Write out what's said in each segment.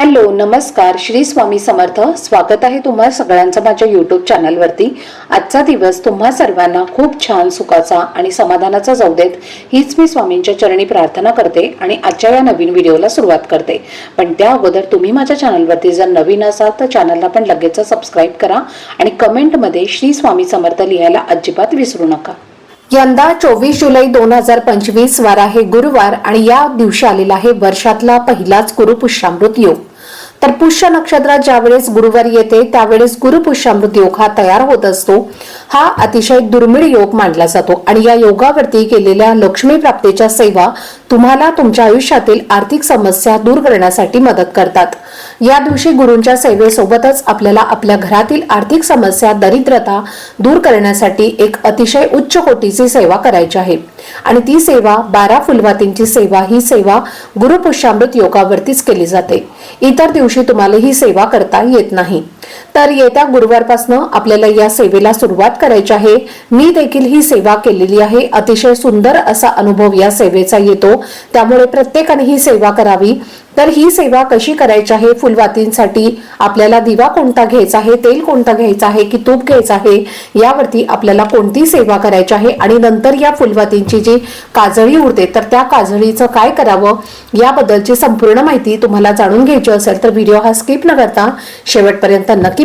Hello नमस्कार. श्री स्वामी समर्थ. स्वागत आहे तुम्हा सगळ्यांचं माझ्या यूट्यूब चॅनलवरती आजचा दिवस तुम्हा सर्वांना खूप छान सुखाचा आणि समाधानाचा जाऊ देत. हीच मी स्वामींच्या चरणी प्रार्थना करते आणि आजच्या या नवीन व्हिडिओला सुरुवात करते. पण त्या अगोदर तुम्ही माझ्या चॅनलवरती जर नवीन असाल तर चॅनलला पण लगेच सबस्क्राईब करा आणि कमेंटमध्ये श्री स्वामी समर्थ लिहायला अजिबात विसरू नका. यंदा चोवीस जुलै दोन हजार पंचवीस वार आहे गुरुवार आणि या दिवशी आलेला आहे वर्षातला पहिलाच गुरुपुष्यामृत योग. तर पुष्य नक्षत्रात ज्यावेळेस गुरुवार येते त्यावेळेस गुरुपुष्यामृत योग हा तयार होत असतो. हा अतिशय दुर्मिळ योग मानला जातो आणि या योगावरती केलेल्या लक्ष्मी प्राप्तीच्या सेवा तुम्हाला तुमच्या आयुष्यातील आर्थिक समस्या दूर करण्यासाठी मदत करतात. या दिवशी गुरूंच्या सेवेसोबतच आपल्याला आपल्या घरातील आर्थिक समस्या दरिद्रता दूर करण्यासाठी एक अतिशय उच्च कोटीची सेवा करायची आहे. आणि ती सेवा बारा फुलवातींची सेवा ही सेवा गुरुपुष्यामृत योगावरतीच केली जाते. इतर दिवशी तुम्हाला ही सेवा करता येत नाही. तर येत्या गुरुवारपासून आपल्याला या सेवेला सुरुवात करायची आहे. मी देखील ही सेवा केलेली आहे. अतिशय सुंदर असा अनुभव या सेवेचा येतो. त्यामुळे प्रत्येकाने ही सेवा करावी. तर ही सेवा कशी करायची आहे? फुलवातींसाठी आपल्याला दिवा कोणता घ्यायचा आहे? तेल कोणता घ्यायचं आहे? की तूप घ्यायचं आहे? यावरती आपल्याला कोणती सेवा करायची आहे? आणि नंतर या फुलवातींची जी काजळी उरते तर त्या काजळीचं काय करावं? याबद्दलची संपूर्ण माहिती तुम्हाला जाणून घ्यायची असेल तर व्हिडिओ हा स्किप न करता शेवटपर्यंत नक्की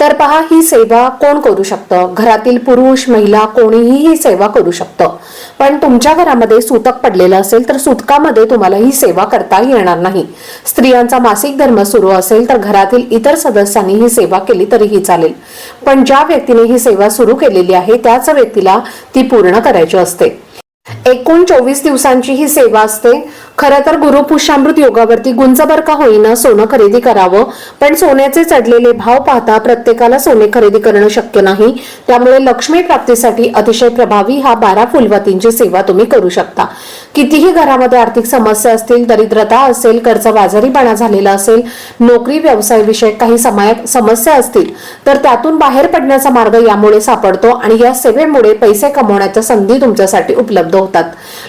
तर पहा ही सेवा कोण करू शकतं? घरातील पुरुष महिला कोणीही ही सेवा करू शकतं. पण तुमच्या घरामध्ये सुतक पडलेलं असेल तर सुतकामध्ये तुम्हाला ही सेवा करता येणार नाही. स्त्रियांचा मासिक धर्म सुरू असेल तर घरातील इतर सदस्यांनी ही सेवा केली तरीही चालेल. पण ज्या व्यक्तीने ही सेवा सुरू केलेली आहे त्याच व्यक्तीला ती पूर्ण करायची असते. एकूण चोवीस दिवसांची ही सेवा असते. खरं तर गुरु पुष्यामृत योगावरती गुंजबर का होईना सोनं खरेदी करावं पण सोन्याचे चढलेले भाव पाहता प्रत्येकाला सोने खरेदी करणं शक्य नाही. त्यामुळे लक्ष्मी प्राप्तीसाठी अतिशय प्रभावी हा बारा फुलवातींची सेवा तुम्ही करू शकता. कितीही घरामध्ये आर्थिक समस्या असतील दरिद्रता असेल कर्ज बाजारीपणा झालेला असेल नोकरी व्यवसाय विषयक काही समस्या असतील तर त्यातून बाहेर पडण्याचा मार्ग यामुळे सापडतो आणि या सेवेमुळे पैसे कमवण्याच्या संधी तुमच्यासाठी उपलब्ध होतात.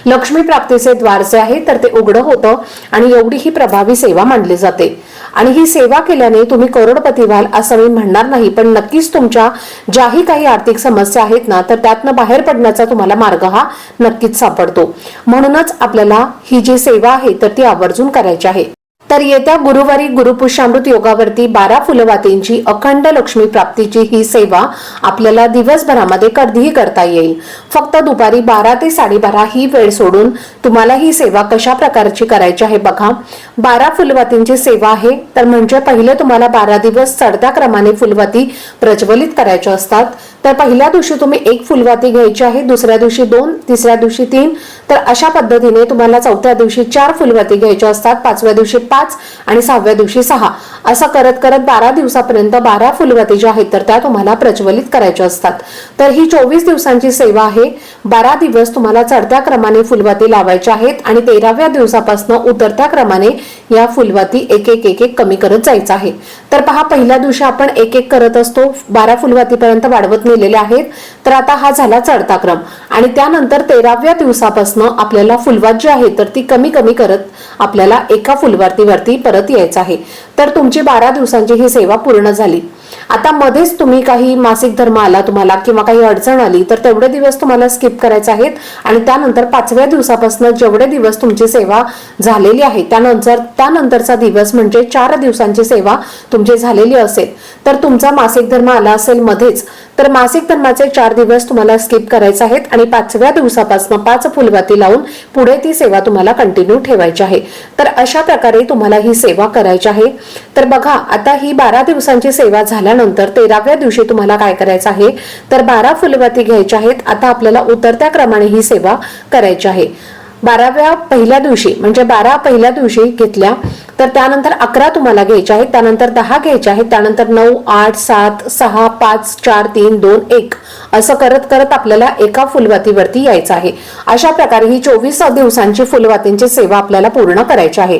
लक्ष्मी प्राप्तीचे द्वार जे आहे तर ते उघडं होतं आणि एवढी ही प्रभावी सेवा मानली जाते. आणि ही सेवा केल्याने तुम्ही करोडपती व्हाल असं मी म्हणणार नाही पण नक्कीच तुमच्या ज्याही काही आर्थिक समस्या आहेत ना तर त्यातनं बाहेर पडण्याचा तुम्हाला मार्ग हा नक्कीच सापडतो. म्हणूनच आपल्याला ही जी सेवा आहे तर ती आवर्जून करायची आहे. तर येत्या गुरुवारी गुरुपुष्यामृत योगावरती बारा फुलवातींची अखंड लक्ष्मी प्राप्तीची ही सेवा आपल्याला दिवसभरामध्ये कधीही करता येईल. फक्त दुपारी बारा ते साडेबारा ही वेळ सोडून तुम्हाला ही सेवा कशा प्रकारची करायची आहे बघा. बारा फुलवातींची सेवा आहे तर म्हणजे पहिले तुम्हाला बारा दिवस चढत्या क्रमाने फुलवाती प्रज्वलित करायच्या असतात. तर पहिल्या दिवशी तुम्ही एक फुलवाती घ्यायची आहे दुसऱ्या दिवशी दोन तिसऱ्या दिवशी तीन. तर अशा पद्धतीने तुम्हाला चौथ्या दिवशी चार फुलवाती घ्यायच्या असतात पाचव्या दिवशी पाच आणि सहाव्या दिवशी सहा. असं करत करत बारा दिवसापर्यंत बारा फुलवाती ज्या आहेत तर त्या तुम्हाला प्रज्वलित करायच्या असतात. तर ही चोवीस दिवसांची सेवा आहे. बारा दिवस तुम्हाला चढत्या क्रमाने फुलवाती लावायच्या आहेत आणि तेराव्या दिवसापासून उतरत्या क्रमाने या फुलवाती एक एक एक एक कमी करत जायचं आहे. तर पहा पहिल्या दिवशी आपण एक एक करत असतो. बारा फुलवातीपर्यंत वाढवत नाही. नेलेले आहेत. तर आता हा झाला चढता क्रम. आणि त्यानंतर तेराव्या दिवसापासून आपल्याला फुलवात जी आहे तर ती कमी कमी करत आपल्याला एका फुलवारतीवरती परत यायचं आहे. तर तुमची बारा दिवसांची ही सेवा पूर्ण झाली. आता मध्येच तुम्ही काही मासिक धर्म आला तुम्हाला किंवा काही अडचण आली तर तेवढे दिवस तुम्हाला स्किप करायचे आहेत. आणि त्यानंतर पाचव्या दिवसापासून जेवढे दिवस तुमची सेवा झालेली आहे त्यानंतर त्यानंतरचा दिवस म्हणजे चार दिवसांची सेवा तुमची झालेली असेल. तर तुमचा मासिक धर्म आला असेल मध्येच तर मासिक धर्माचे चार दिवस तुम्हाला स्किप करायचे आहेत आणि पाचव्या दिवसापासून पाच फुलवाती लावून पुढे ती सेवा तुम्हाला कंटिन्यू ठेवायची आहे. तर अशा प्रकारे तुम्हाला ही सेवा करायची आहे. तर बघा आता ही बारा दिवसांची सेवा झाल्यानंतर तेराव्या दिवशी तुम्हाला काय करायचं आहे? तर बारा फुलवाती घ्यायच्या आहेत. आता आपल्याला उतरत्या क्रमाने ही सेवा करायची आहे. बाराव्या पहिल्या दिवशी म्हणजे बारा पहिल्या दिवशी घेतल्या तर त्यानंतर अकरा तुम्हाला घ्यायचे आहेत त्यानंतर दहा घ्यायचे आहेत त्यानंतर नऊ आठ सात सहा पाच चार तीन दोन एक. असं करत करत आपल्याला एका फुलवातीवरती यायचं आहे. अशा प्रकारे ही चोवीस दिवसांची फुलवातींची सेवा आपल्याला पूर्ण करायची आहे.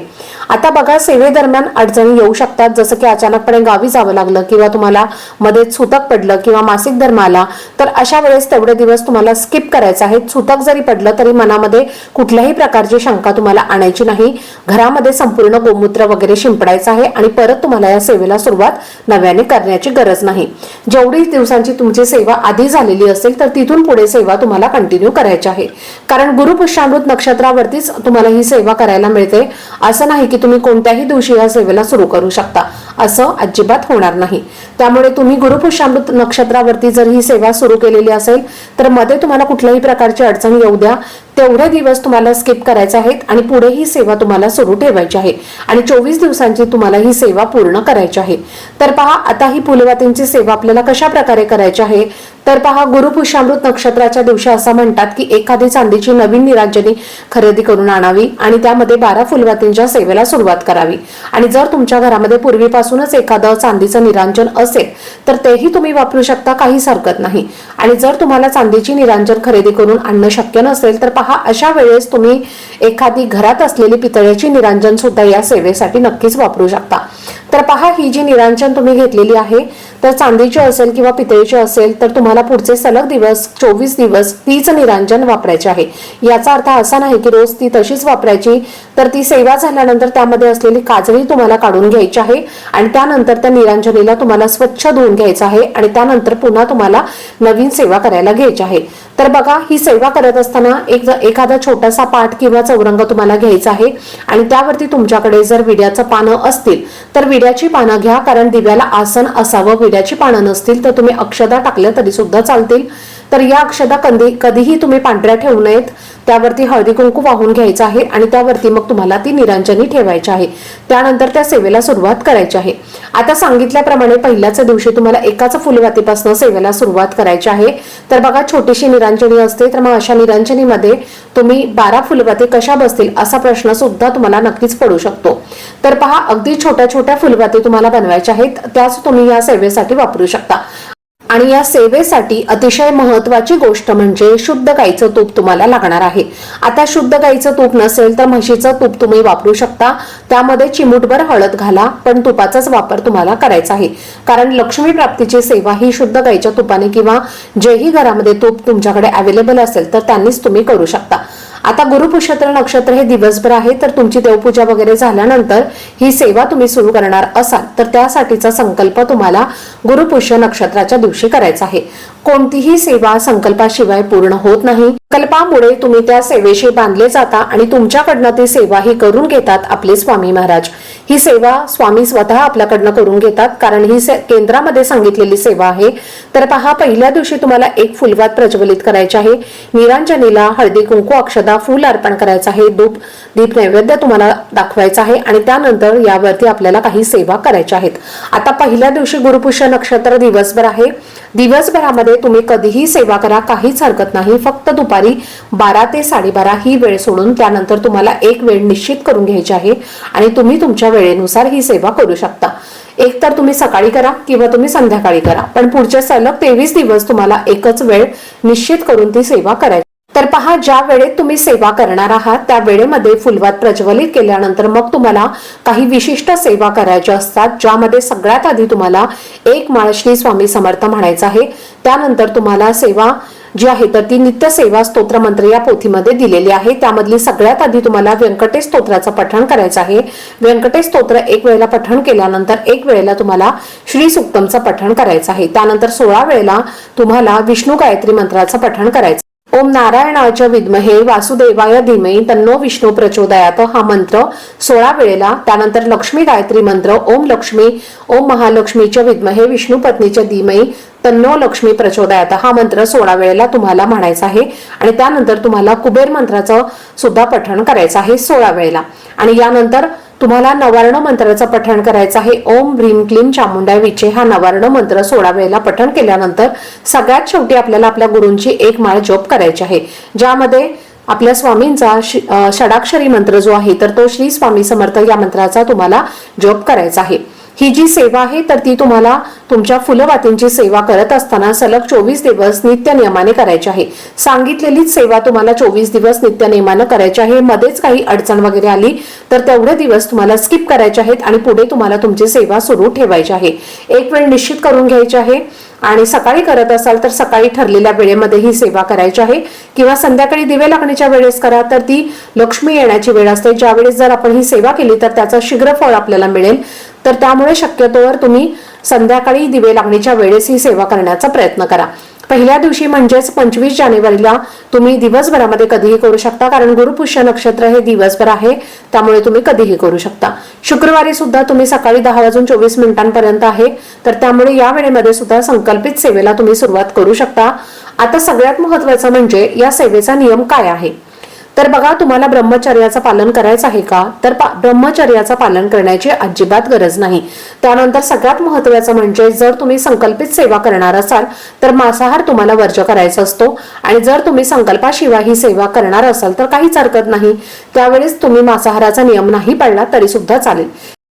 आता बघा सेवेदरम्यान अडचणी येऊ शकतात. जसं की अचानकपणे गावी जावं लागलं किंवा तुम्हाला मध्येच सुतक पडलं किंवा मासिक धर्म आला तर अशा वेळेस तेवढे दिवस तुम्हाला स्किप करायचं आहे. सुतक जरी पडलं तरी मनामध्ये कुठल्याही प्रकारची शंका तुम्हाला आणायची नाही. घरामध्ये संपूर्ण गोमूत्र वगैरे शिंपडायचं आहे आणि परत तुम्हाला या सेवेला सुरुवात नव्याने करण्याची गरज नाही. जेवढी दिवसांची तुमची सेवा आधी झालेली असेल तर तिथून पुढे सेवा तुम्हाला कंटिन्यू करायची आहे. कारण गुरुपुष्यामृत नक्षत्रावरतीच तुम्हाला ही सेवा करायला मिळते. असं नाही की तुम्ही कोणत्याही दिवशी या सेवेला सुरू करू शकता. असं अजिबात होणार नाही. त्यामुळे तुम्ही गुरुपुष्यामृत नक्षत्रावरती जर ही सेवा सुरू केलेली असेल तर मध्ये तुम्हाला कुठल्याही प्रकारची अडचण येऊ द्या. तेवढे दिवस तुम्हाला स्किप करायचे आहेत आणि पुढे ही सेवा तुम्हाला सुरू ठेवायची आहे. आणि चोवीस दिवसांची तुम्हाला ही सेवा पूर्ण करायची आहे. तर पहा आता ही फुलवातींची सेवा आपल्याला कशा प्रकारे करायची आहे? तर पहा गुरुपुष्यामृत नक्षत्राच्या दिवशी असं म्हणतात की एखादी चांदीची नवीन निरांजनी खरेदी करून आणावी आणि त्यामध्ये बारा फुलवातींच्या सेवेला सुरुवात करावी. आणि जर तुमच्या घरामध्ये पूर्वीपासून पूर्वीपासूनच एखादं चांदीचं निरांजन असेल तर तेही तुम्ही वापरू शकता काहीच हरकत नाही. आणि जर तुम्हाला चांदीची निरांजन खरेदी करून आणणं शक्य नसेल तर पहा अशा वेळेस तुम्ही एखादी घरात असलेली पितळ्याची निरांजन सुद्धा या सेवेसाठी नक्कीच वापरू शकता. तर पहा ही जी निरांजन तुम्ही घेतलेली आहे तर चांदीची असेल किंवा पितळीची असेल तर तुम्हाला पुढचे सलग दिवस चोवीस दिवस तीच निरांजन वापरायची आहे. याचा अर्थ असा नाही की रोज ती तशीच वापरायची तर ती सेवा झाल्यानंतर त्यामध्ये असलेली काजळी तुम्हाला काढून घ्यायची आहे आणि त्यानंतर त्या निरांजनीला तुम्हाला स्वच्छ धुवून घ्यायचं आहे आणि त्यानंतर पुन्हा तुम्हाला नवीन सेवा करायला घ्यायची आहे. तर बघा ही सेवा करत असताना एक एखादा छोटासा पाठ किंवा चौरंग तुम्हाला घ्यायचा आहे आणि त्यावरती तुमच्याकडे जर विड्याचं पानं असतील तर विड्या विड्याची पानं घ्या कारण दिव्याला आसन असावं विड्याची पानं नसतील तर तुम्ही अक्षदा टाकल्या तरी सुद्धा चालतील. तर या अक्षदा कधी कधीही तुम्ही पांढऱ्या ठेवू नयेत. त्यावरती हळदी कुंकू वाहून घ्यायचं आहे आणि त्यावरती मग तुम्हाला ती निरांजनी ठेवायची आहे. त्यानंतर त्या सेवेला सुरुवात करायची आहे. आता सांगितल्याप्रमाणे पहिल्याच दिवशी तुम्हाला एकाच फुलवातीपासून सेवेला सुरुवात करायची आहे. तर बघा छोटीशी निरांजनी असते तर मग अशा निरांजनीमध्ये तुम्ही बारा फुलवाती कशा बसतील असा प्रश्न सुद्धा तुम्हाला नक्कीच पडू शकतो. तर पहा अगदी छोट्या छोट्या फुलवाती तुम्हाला बनवायच्या आहेत. त्याच तुम्ही या सेवेसाठी वापरू शकता. आणि या सेवेसाठी अतिशय महत्वाची गोष्ट म्हणजे शुद्ध गाईचं तूप तुम्हाला लागणार आहे. आता शुद्ध गाईचं तूप नसेल तर म्हशीचं तूप तुम्ही वापरू शकता. त्यामध्ये चिमूटभर हळद घाला पण तुपाचाच वापर तुम्हाला करायचा आहे. कारण लक्ष्मी प्राप्तीची सेवा ही शुद्ध गाईच्या तुपाने किंवा जेही घरामध्ये तूप तुमच्याकडे अवेलेबल असेल तर त्यांनीच तुम्ही करू शकता. आता गुरुपुष्यत्र नक्षत्र हे दिवसभर आहे तर तुमची देवपूजा वगैरे झाल्यानंतर ही सेवा तुम्ही सुरू करणार असाल. तर त्यासाठीचा संकल्प तुम्हाला गुरुपुष्य नक्षत्राच्या दिवशी करायचा आहे. कोणतीही सेवा संकल्पाशिवाय पूर्ण होत नाही. कल्पामुळे तुम्ही त्या सेवेशी बांधले जाता आणि तुमच्याकडनं ती सेवा ही करून घेतात आपले स्वामी महाराज. ही सेवा स्वामी स्वतः आपल्याकडनं करून घेतात कारण ही से- केंद्रामध्ये सांगितलेली सेवा आहे. तर पहा पहिल्या दिवशी तुम्हाला एक फुलवात प्रज्वलित करायचे आहे. निरांजनीला हळदी कुंकू अक्षदा फूल अर्पण करायचं आहे. धूप दीप नैवेद्य तुम्हाला दाखवायचा आहे आणि त्यानंतर यावरती आपल्याला काही सेवा करायच्या आहेत. आता पहिल्या दिवशी गुरुपुष्य नक्षत्र दिवसभर आहे. दिवसभरामध्ये तुम्ही कधीही सेवा करा काहीच हरकत नाही. फक्त दुपारी बारा ते साडेबारा ही वेळ सोडून त्यानंतर तुम्हाला एक वेळ निश्चित करून घ्यायची आहे आणि तुम्ही तुमच्या वेळेनुसार ही सेवा करू शकता. एक तर तुम्ही सकाळी करा किंवा तुम्ही संध्याकाळी करा. पण पुढचे सलग तेवीस दिवस तुम्हाला एकच वेळ निश्चित करून ती सेवा करायची. तर पहा ज्या वेळेत तुम्ही सेवा करणार आहात त्या वेळेमध्ये फुलवात प्रज्वलित केल्यानंतर मग तुम्हाला काही विशिष्ट सेवा करायच्या असतात ज्यामध्ये सगळ्यात आधी तुम्हाला एक माळश्री स्वामी समर्थ म्हणायचं आहे. त्यानंतर तुम्हाला सेवा जी आहे तर ती नित्य सेवा मंत्र या पोथीमध्ये दिलेली आहे. त्यामधली सगळ्यात आधी तुम्हाला व्यंकटेश स्तोत्राचं पठण करायचं आहे. व्यंकटेश स्तोत्र एक वेळेला पठण केल्यानंतर एक वेळेला तुम्हाला श्री सुक्तमचं पठण करायचं आहे. त्यानंतर सोळा वेळेला तुम्हाला विष्णू गायत्री मंत्राचं पठण करायचं ओम नारायणाच्या विद्महे वासुदेवाय धीमही तन्नो विष्णू प्रचोदयात हा मंत्र सोळा वेळेला. त्यानंतर लक्ष्मी गायत्री मंत्र ओम लक्ष्मी ओम महालक्ष्मीच्या विद्महे विष्णू पत्नीच्या धीमही तन्नो लक्ष्मी प्रचोदयात हा मंत्र सोळा वेळेला तुम्हाला म्हणायचा आहे. आणि त्यानंतर तुम्हाला कुबेर मंत्राचं सुद्धा पठण करायचं आहे सोळा वेळेला. आणि यानंतर तुम्हाला नवार्ण मंत्राचं पठण करायचं आहे. ओम भ्रीम क्लीम चामुंडा विचे. हा नवार्ण मंत्र सोळा वेळेला पठण केल्यानंतर सगळ्यात शेवटी आपल्याला आपल्या गुरूंची एक माळ जप करायची आहे. ज्यामध्ये आपल्या स्वामींचा षडाक्षरी मंत्र जो आहे तर तो श्री स्वामी समर्थ या मंत्राचा तुम्हाला जप करायचा आहे. ही जी सेवा आहे तर ती तुम्हाला तुमच्या फुलवातींची सेवा करत असताना सलग चोवीस दिवस नित्य नियमाने करायची आहे. सांगितलेलीच सेवा तुम्हाला चोवीस दिवस नित्य नियमानं करायची आहे. मध्येच काही अडचण वगैरे आली तर तेवढे दिवस तुम्हाला स्किप करायचे आहेत आणि पुढे तुम्हाला तुमची सेवा सुरू ठेवायची आहे. एक वेळ निश्चित करून घ्यायची आहे आणि सकाळी करत असाल तर सकाळी ठरलेल्या वेळेमध्ये ही सेवा करायची आहे. किंवा संध्याकाळी दिवे लागण्याच्या वेळेस करा तर ती लक्ष्मी येण्याची वेळ असते. ज्यावेळेस जर आपण ही सेवा केली तर त्याचं शीघ्र फळ आपल्याला मिळेल. तर त्यामुळे शक्यतोवर तुम्ही संध्याकाळी दिवे लागणीच्या वेळेस ही सेवा करण्याचा प्रयत्न करा. पहिल्या दिवशी म्हणजेच पंचवीस जानेवारीला तुम्ही दिवसभरामध्ये कधीही करू शकता कारण गुरुपुष्य नक्षत्र हे दिवसभर आहे त्यामुळे तुम्ही कधीही करू शकता. शुक्रवारी सुद्धा तुम्ही सकाळी दहा वाजून चोवीस मिनिटांपर्यंत आहे तर त्यामुळे या वेळेमध्ये सुद्धा संकल्पित सेवेला तुम्ही सुरुवात करू शकता. आता सगळ्यात महत्वाचं म्हणजे या सेवेचा नियम काय आहे? तर बघा तुम्हाला ब्रह्मचर्याचं पालन करायचं आहे का? तर ब्रह्मचर्याचं पालन करण्याची अजिबात गरज नाही. त्यानंतर सगळ्यात महत्वाचं म्हणजे जर तुम्ही संकल्पित सेवा करणार असाल तर मांसाहार तुम्हाला वर्ज करायचा असतो. आणि जर तुम्ही संकल्पाशिवाय ही सेवा करणार असाल तर काहीच हरकत नाही. त्यावेळेस तुम्ही मांसाहाराचा नियम नाही पाळला तरी सुद्धा चालेल.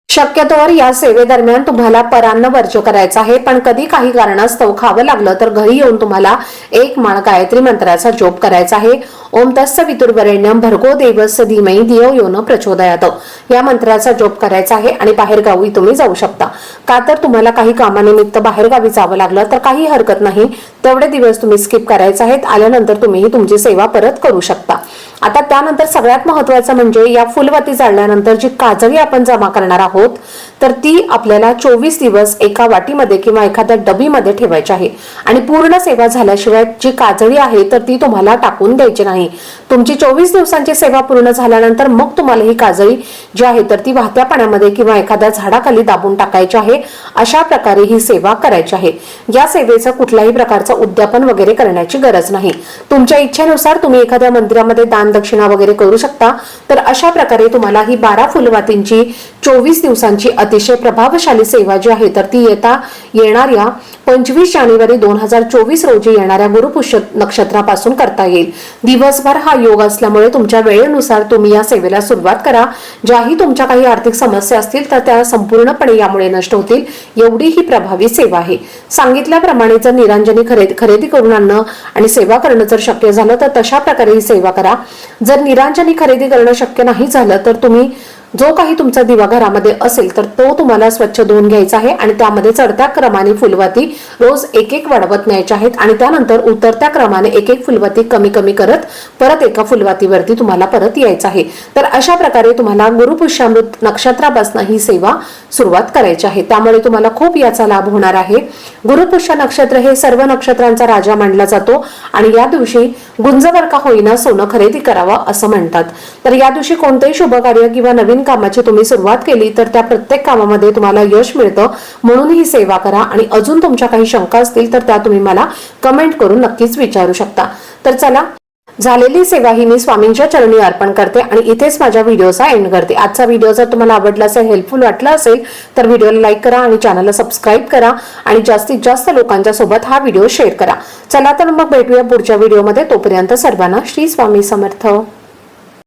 शक्यतोवर या सेवेदरम्यान तुम्हाला परान्न वर्ज करायचं आहे पण कधी काही कारणास्तव खावं लागलं तर घरी येऊन तुम्हाला एक माळ गायत्री मंत्राचा जोप करायचा आहे. ओम तस्स वितुर्वरेण्यम भरगो देवस धीमही धियो यो न प्रचोदयात. या मंत्राचा जोप करायचा आहे आणि बाहेरगावी तुम्ही जाऊ शकता. का तर तुम्हाला काही कामानिमित्त बाहेरगावी जावं लागलं तर काही हरकत नाही. तेवढे दिवस तुम्ही स्किप करायचे आहेत आल्यानंतर तुम्ही ही तुमची सेवा परत करू शकता. आता त्यानंतर सगळ्यात महत्वाचं म्हणजे या फुलवाती जाळल्यानंतर जी काजळी आपण जमा करणार आहोत तर ती आपल्याला चोवीस दिवस एका वाटीमध्ये किंवा एखाद्या डबीमध्ये ठेवायची आहे. आणि पूर्ण सेवा झाल्याशिवाय जी काजळी आहे तर ती तुम्हाला टाकून द्यायची नाही. तुमची चोवीस दिवसांची सेवा पूर्ण झाल्यानंतर मग तुम्हाला ही काजळी जी आहे तर ती वाहत्या पाण्यामध्ये किंवा एखाद्या झाडाखाली दाबून टाकायची आहे. अशा प्रकारे ही सेवा करायची आहे. या सेवेचं कुठल्याही प्रकारचं उद्यापन वगैरे करण्याची गरज नाही. तुमच्या इच्छेनुसार तुम्ही एखाद्या मंदिरामध्ये दान दक्षिणा वगैरे करू शकता. तर अशा प्रकारे तुम्हाला ही बारा फुलवातींची चोवीस दिवसांची अतिशय प्रभावशाली सेवा जी आहे तर ती येता येणाऱ्या पंचवीस जानेवारी दोन हजार चोवीस रोजी येणाऱ्या गुरुपुष्य नक्षत्रापासून करता येईल. दिवसभर हा योग असल्यामुळे तुमच्या वेळेनुसार तुम्ही या सेवेला सुरुवात करा. ज्याही तुमच्या काही आर्थिक समस्या असतील तर त्या संपूर्णपणे यामुळे नष्ट होतील एवढी ही प्रभावी सेवा आहे. सांगितल्याप्रमाणे जर निरांजनी खरेदी खरेदी करून आणणं आणि सेवा करणं जर शक्य झालं तर तशा प्रकारे ही सेवा करा. जर निरांजनी खरेदी करणं शक्य नाही झालं तर तुम्ही जो काही तुमचा दिवा घरामध्ये असेल तर तो तुम्हाला स्वच्छ धुवून घ्यायचा आहे आणि त्यामध्ये चढत्या क्रमाने फुलवाती रोज एक एक वाढवत न्यायच्या आहेत आणि त्यानंतर उतरत्या क्रमाने एक एक फुलवाती कमी कमी करत परत एका फुलवातीवरती तुम्हाला परत यायचं आहे. तर अशा प्रकारे तुम्हाला गुरुपुष्यामृत नक्षत्रापासून ही सेवा सुरुवात करायची आहे. त्यामुळे तुम्हाला खूप याचा लाभ होणार आहे. गुरुपुष्य नक्षत्र हे सर्व नक्षत्रांचा राजा मानला जातो आणि या दिवशी गुंजवर का होईना सोनं खरेदी करावं असं म्हणतात. तर या दिवशी कोणतेही शुभ कार्य किंवा नवीन कामाची तुम्ही सुरुवात केली तर त्या प्रत्येक कामामध्ये तुम्हाला यश मिळतं. म्हणून ही सेवा करा आणि अजून तुमच्या काही शंका असतील तर त्या तुम्ही मला कमेंट करून नक्कीच विचारू शकता. तर चला झालेली सेवा ही मी स्वामींच्या चरणी अर्पण करते आणि इथेच माझ्या व्हिडिओचा एंड करते. आजचा व्हिडिओ जर तुम्हाला आवडला असेल हेल्पफुल वाटला असेल तर व्हिडिओला लाईक करा आणि चॅनलला सबस्क्राईब करा आणि जास्तीत जास्त लोकांच्या सोबत हा व्हिडिओ शेअर करा. चला तर मग भेटूया पुढच्या व्हिडिओमध्ये तोपर्यंत सर्वांना श्री स्वामी समर्थ.